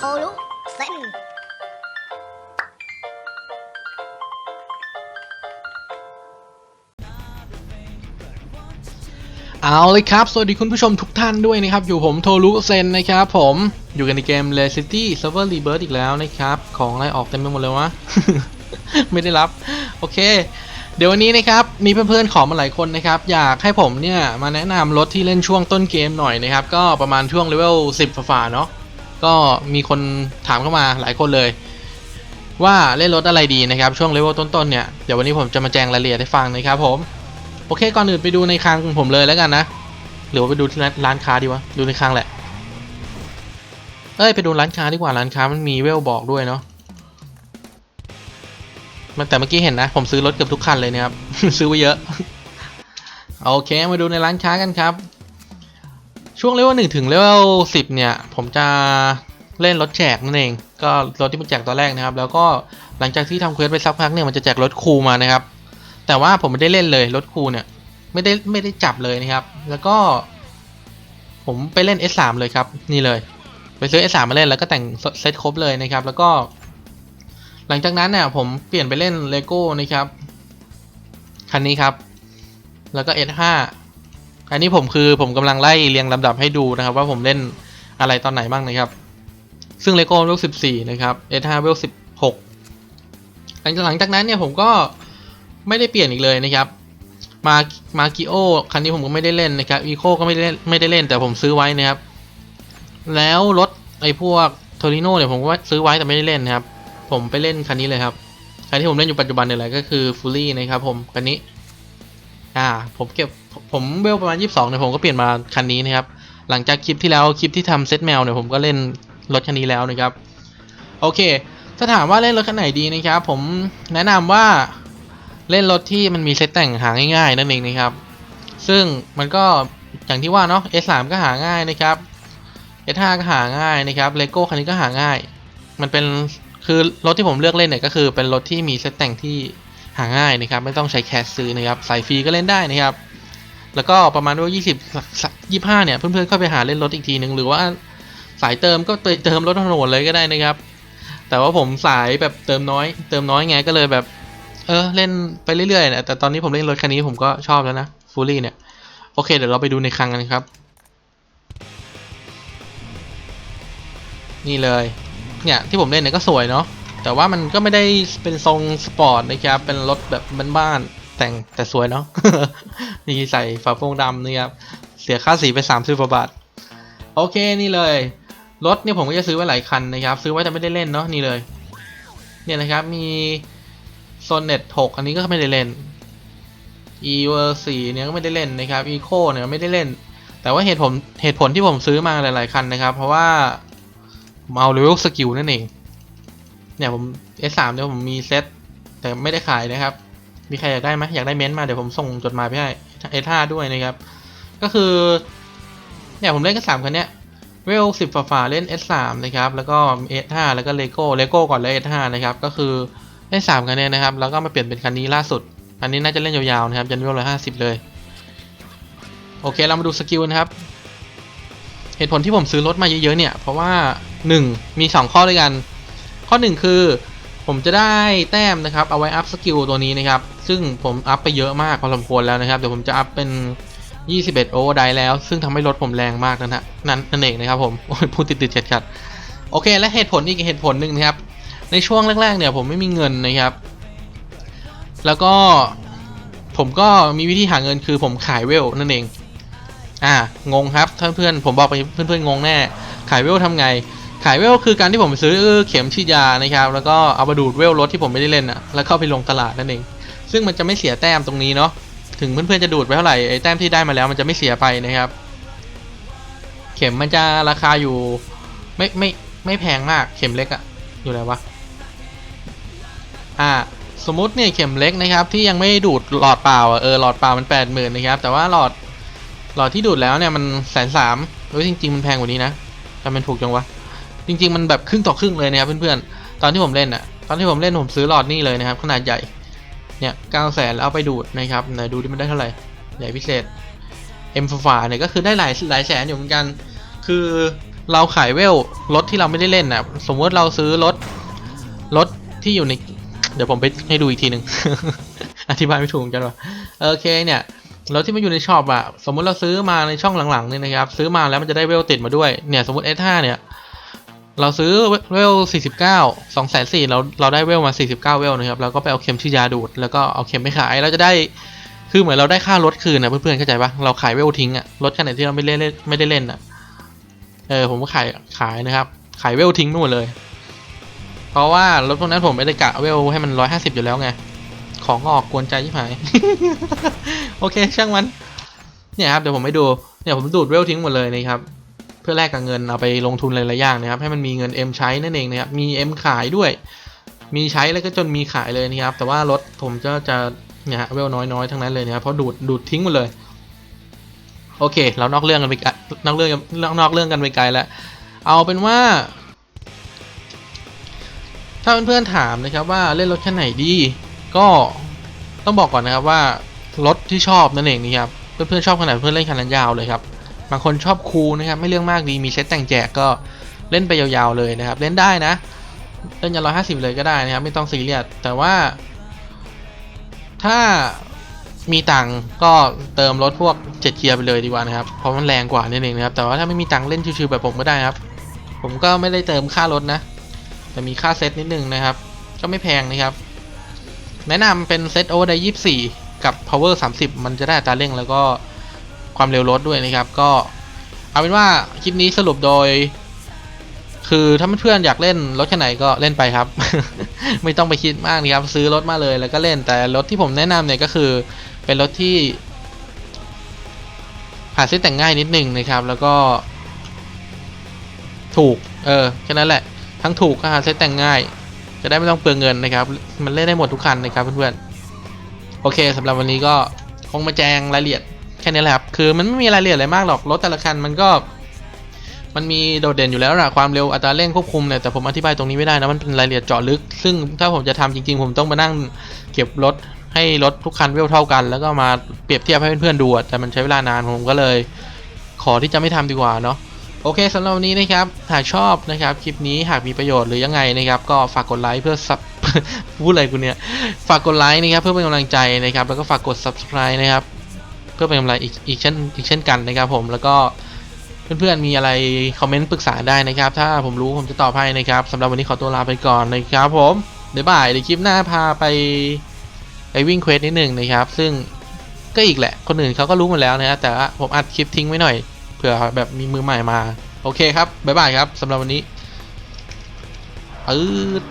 โทรุเซนเอาเลยครับ สวัสดีคุณผู้ชมทุกท่านด้วยนะครับ อยู่ผมโทรุเซนนะครับผมอยู่กันในเกม l e City Server Rebirth อีกแล้วนะครับ ของอะไรออกเต็มไปหมดเลยวะ ไม่ได้รับ โอเค เดี๋ยววันนี้นะครับ มีเพื่อนๆขอมาหลายคนนะครับ อยากให้ผมเนี่ย มาแนะนำรถที่เล่นช่วงต้นเกมหน่อยนะครับ ก็ประมาณช่วงเลเวล 10 ฝ่าๆเนาะ ก็มีคนถามเข้ามาหลายคนเลย ว่าเล่นรถอะไรดีนะครับ ช่วงเลเวลต้นๆเนี่ย เดี๋ยววันนี้ผมจะมาแจงรายละเอียดให้ฟังนะครับผมโอเคก่อนอื่นไปดูในคลังผมเลยแล้วกันนะ หรือว่าไปดูที่ร้านร้านค้าดีวะดูในคลังแหละเอ้ยไปดูร้านค้าดีกว่าร้านค้ามันมีเวลบอกด้วยเนาะมันแต่เมื่อกี้เห็นนะ ผมซื้อรถเกือบทุกคันเลยนะครับ ซื้อไว้เยอะ โอเค มาดูในร้านค้ากันครับ ช่วงเลเวลหนึ่งถึงเลเวลสิบเนี่ย ผมจะเล่นรถแจกนั่นเอง ก็รถที่มันแจกตอนแรกนะครับ แล้วก็หลังจากที่ทำเควสไปสักพักเนี่ยมันจะแจกรถคูมานะครับ แต่ว่าผมไม่ได้เล่นเลยรถคูเนี่ย ไม่ได้ไม่ได้จับเลยนะครับ แล้วก็ ผมไปเล่น S3 เลยครับ นี่เลย ไปซื้อ S3 มาเล่นแล้วก็แต่งเซตครบเลยนะครับ แล้วก็ หลังจากนั้นเนี่ยผมเปลี่ยนไปเล่นเลโก้นะครับคันนี้ครับ แล้วก็ S5 อันนี้ผมคือผมกำลังไล่เรียงลำดับให้ดูนะครับ ว่าผมเล่นอะไรตอนไหนบ้างนะครับ ซึ่งเลโก้เวล14นะครับ S5 เวล16หลังจากหลังจากนั้นเนี่ยผมก็ไม่ได้เปลี่ยนอีกเลยนะครับมามากิโอคันนี้ผมก็ไม่ได้เล่นนะครับอีโคก็ไม่ได้เล่นไม่ได้เล่นแต่ผมซื้อไว้นะครับ แล้วรถไอ้พวกโทริโน่เนี่ยผมก็ซื้อไว้แต่ไม่ได้เล่นนะครับ ผมไปเล่นคันนี้เลยครับคันที่ผมเล่นอยู่ปัจจุบันเนี่ยแหละก็คือฟูลี่นะครับผมคันนี้ อ่าผมเก็บผมเวลประมาณ 22เนี่ยผมก็เปลี่ยนมาคันนี้นะครับ หลังจากคลิปที่แล้วคลิปที่ทำเซตแมวเนี่ยผมก็เล่นรถคันนี้แล้วนะครับ โอเค ถ้าถามว่าเล่นรถคันไหนดีนะครับ ผมแนะนำว่าเล่นรถที่มันมีเซตแต่งหาง่ายๆนั่นเองนะครับ ซึ่งมันก็อย่างที่ว่าเนาะ S3 ก็หาง่ายนะครับ S5 ก็หาง่ายนะครับเลโก้คันนี้ก็หาง่าย มันเป็นคือรถที่ผมเลือกเล่นเนี่ยก็คือเป็นรถที่มีเซตแต่งที่ หาง่ายนะครับ ไม่ต้องใช้แคสซื้อนะครับ สายฟรีก็เล่นได้นะครับ แล้วก็ประมาณว่า20 25 เนี่ย เพื่อนๆเข้าไปหาเล่นรถอีกทีหนึ่งหรือว่าสายเติมก็เติมรถถนนเลยก็ได้นะครับ แต่ว่าผมสายแบบเติมน้อย เติมน้อยไงก็เลยแบบ เออเล่นไปเรื่อยๆนะแต่ตอนนี้ผมเล่นรถคันนี้ผมก็ชอบแล้วนะฟูลี่เนี่ย โอเค เดี๋ยวเราไปดูในคลังกันครับ นี่เลย เนี่ยที่ผมเล่นเนี่ยก็สวยเนาะ แต่ว่ามันก็ไม่ได้เป็นทรงสปอร์ตนะครับ เป็นรถแบบบ้านๆแต่งแต่สวยเนาะนี่ใส่ฝาโปร่งดำนี่ครับ เสียค่าสีไปสามสิบกว่าบาท โอเคนี่เลย รถเนี่ยผมก็จะซื้อไว้หลายคันนะครับ ซื้อไว้แต่ไม่ได้เล่นเนาะนี่เลย เนี่ยนะครับมีโซนเน็ต6อันนี้ก็ไม่ได้เล่น e v e r 4เนี่ยก็ไม่ได้เล่นนะครับ eco เนี่ยไม่ได้เล่น แต่ว่าเหตุผลเหตุผลที่ผมซื้อมาหลาย ๆ คันนะครับ เพราะว่าผมา level skill นั่นเอง เนี่ยผม S3 เนี่ยผมมีเซตแต่ไม่ได้ขายนะครับ มีใครอยากได้ไหมอยากได้เม้นต์มาเดี๋ยวผมส่งจดหมายไปให้ S5 ด้วยนะครับ ก็คือ เนี่ยผมเล่นกันสามคันเนี้ยเวล10ฝ่าฝ่าเล่น S3 นะครับ แล้วก็ S5 แล้วก็ Lego Lego ก่อนแล้ว S5 นะครับ ก็คือได้สามคะแนนนะครับ แล้วก็มาเปลี่ยนเป็นคันนี้ล่าสุด อันนี้น่าจะเล่นยาวๆนะครับยันเวลร้อยห้าสิบเลยโอเค เรามาดูสกิลนะครับ เหตุผลที่ผมซื้อรถมาเยอะๆเนี่ย เพราะว่า 1 มี 2 ข้อด้วยกัน ข้อ 1 คือ ผมจะได้แต้มนะครับเอาไว้อัพสกิลตัวนี้นะครับ ซึ่งผมอัพไปเยอะมากพอสมควรแล้วนะครับเดี๋ยวผมจะอัพเป็น 21 โอเวอร์ไดแล้ว ซึ่งทำให้รถผมแรงมากนะฮะนั่นนั่นเองนะครับผมโอ้ยพูดติดๆขัดๆโอเค และเหตุผลอีกเหตุผลหนึ่งนะครับ ในช่วงแรกๆเนี่ยผมไม่มีเงินนะครับ แล้วก็ผมก็มีวิธีหาเงินคือผมขายเวลนั่นเอง อ่างงครับท่านเพื่อนผมบอกไปเพื่อนๆงงแน่ ขายเวลทำไง ขายเวลคือการที่ผมซื้อเข็มฉีดยานะครับ แล้วก็เอามาดูดเวลรถที่ผมไม่ได้เล่นอะแล้วเข้าไปลงตลาดนั่นเอง ซึ่งมันจะไม่เสียแต้มตรงนี้เนาะ ถึงเพื่อนๆจะดูดไปเท่าไหร่ไอ้แต้มที่ได้มาแล้วมันจะไม่เสียไปนะครับ เข็มมันจะราคาอยู่ ไม่ไม่ไม่แพงมาก เข็มเล็กอะอยู่ไหนวะ อ่า สมมติเนี่ยเข็มเล็กนะครับ ที่ยังไม่ดูดหลอดเปล่าเออหลอดเปล่ามันแปดหมื่นนะครับ แต่ว่าหลอดหลอดที่ดูดแล้วเนี่ยมันแสนสามเฮ้ยจริงๆมันแพงกว่านี้นะทำเป็นถูกจังวะ จริง ๆ มันแบบครึ่งต่อครึ่งเลยนะครับเพื่อนๆ ตอนที่ผมเล่นอะตอนที่ผมเล่นผมซื้อหลอดนี่เลยนะครับ ขนาดใหญ่ เนี่ยเก้าแสนแล้วเอาไปดูดนะครับไหนดูดิมันได้เท่าไหร่ ใหญ่พิเศษ M ฝาเนี่ยก็คือได้หลายหลายแสนอยู่เหมือนกัน คือเราขายเวลรถที่เราไม่ได้เล่นนะสมมติเราซื้อรถรถที่อยู่ใน เดี๋ยวผมไปให้ดูอีกทีหนึ่งอธิบายไม่ถูกกันว่าโอเคเนี่ยรถที่มันอยู่ในช็อปอะสมมติเราซื้อมาในช่องหลังๆนี่นะครับ ซื้อมาแล้วมันจะได้เวลติดมาด้วยเนี่ยสมมติ S5 เนี่ย เราซื้อเวล49 2 4 0 0เราเราได้เวลมา49เวลนะครับเราก็ไปเอาเข็มฉีดยาดูดแล้วก็เอาเข็มไปขายเราจะได้คือเหมือนเราได้ค่ารถคืนนะเพื่อนๆเข้าใจปะเราขายเวลทิ้งอะรถคันไหนที่เราไม่เล่นไม่ได้เล่นอะเออผมก็ขายขายนะครับ ขายเวลทิ้งไปหมดเลย เพราะว่ารถพวกนั้นผมไม่ได้กะเวลให้มัน150อยู่แล้วไงของออกกวนใจชิบหายโอเคช่างมันเนี่ยครับเดี๋ยวผมให้ดูเนี่ยผมดูดเวลทิ้งหมดเลยนะครับ พื่อแลกกับเงินเอาไปลงทุนหลายๆอย่างนะครับ ให้มันมีเงิน M ใช้นั่นเองนะครับ มี M ขายด้วย มีใช้แล้วก็จนมีขายเลยนะครับ แต่ว่ารถผมจะจะเนี่ยฮะเวลน้อยๆทั้งนั้นเลยนะครับเพราะดูดดูดทิ้งหมดเลย โอเค เรานอกเรื่องกันไปไกลนอกเรื่องนนอกเรื่องกันไปไกลแล้ว เอาเป็นว่า ถ้าเพื่อนๆถามนะครับว่าเล่นรถคันไหนดี ก็ต้องบอกก่อนนะครับว่ารถที่ชอบนั่นเองนะครับเพื่อนๆชอบคันไหนเพื่อนเล่นคันนั้นยาวเลยครับ บางคนชอบคูลนะครับไม่เรื่องมากดีมีเซ็ตแต่งแจกก็เล่นไปยาวๆเลยนะครับ เล่นได้นะ เล่นยันร้อยห้าสิบเลยก็ได้นะครับ ไม่ต้องซีเรียสแต่ว่า ถ้ามีตังก็เติมรถพวกเจ็ดเกียร์ไปเลยดีกว่านะครับเพราะมันแรงกว่านั่นเองนะครับ แต่ว่าถ้าไม่มีตังเล่นชิวๆแบบผมก็ได้ครับ ผมก็ไม่ได้เติมค่ารถนะ แต่มีค่าเซตนิดนึงนะครับ ก็ไม่แพงนะครับ แนะนำเป็นเซตโอไดยี่สิบสี่กับ power 30 มันจะได้อัตราเร่งแล้วก็ ความเร็วรถด้วยนะครับ ก็เอาเป็นว่าคลิปนี้สรุปโดย คือถ้าเพื่อนๆอยากเล่นรถคันไหนก็เล่นไปครับ ไม่ต้องไปคิดมากนะครับ ซื้อรถมาเลยแล้วก็เล่นแต่รถที่ผมแนะนำเนี่ยก็คือเป็นรถที่หาซื้อแต่งง่ายนิดนึงนะครับ แล้วก็ถูก เออ แค่นั้นแหละ ทั้งถูกก็หาเซ็ตแต่งง่าย จะได้ไม่ต้องเปลืองเงินนะครับ มันเล่นได้หมดทุกคันนะครับเพื่อนๆ โอเคสำหรับวันนี้ก็คงมาแจงรายละเอียด ค่นี้แหละครับ คือมันไม่มีรายละเอียดอะไรมากหรอก รถแต่ละคันมันก็ มันมีโดดเด่นอยู่แล้วนะความเร็วอัตราเร่งควบคุมเนี่ย แต่ผมอธิบายตรงนี้ไม่ได้นะ มันเป็นรายละเอียดเจาะลึก ซึ่งถ้าผมจะทำจริง ๆ ผมต้องมานั่งเก็บรถให้รถทุกคันเวลเท่ากัน แล้วก็มาเปรียบเทียบให้เพื่อนๆดู แต่มันใช้เวลานานผมก็เลย ขอที่จะไม่ทำดีกว่าเนาะโอเคสำหรับวันนี้นะครับ หากชอบนะครับคลิปนี้หากมีประโยชน์หรือยังไงนะครับก็ฝากกดไลค์เพื่อซับพูดอะไรกูเนี่ย ฝากกดไลค์นะครับเพื่อเป็นกำลังใจนะครับ แล้วก็ฝากกด subscribe นะครับ พื่อเป็นกำไรอีกอีกเช่นอีกเช่นกันนะครับผมแล้วก็เพื่อนๆมีอะไรคอมเมนต์ปรึกษาได้นะครับ ถ้าผมรู้ผมจะตอบให้นะครับสำหรับวันนี้ขอตัวลาไปก่อนนะครับผมเดี๋ยวบ่ายในคลิปหน้าพาไปไปวิ่งเควสนิดหนึ่งนะครับ ซึ่งก็อีกแหละ คนอื่นเขาก็รู้หมดแล้วนะแต่ผมอัดคลิปทิ้งไว้หน่อยเผื่อแบบมีมือใหม่มา โอเคครับบ๊ายบายครับสำหรับวันนี้อืด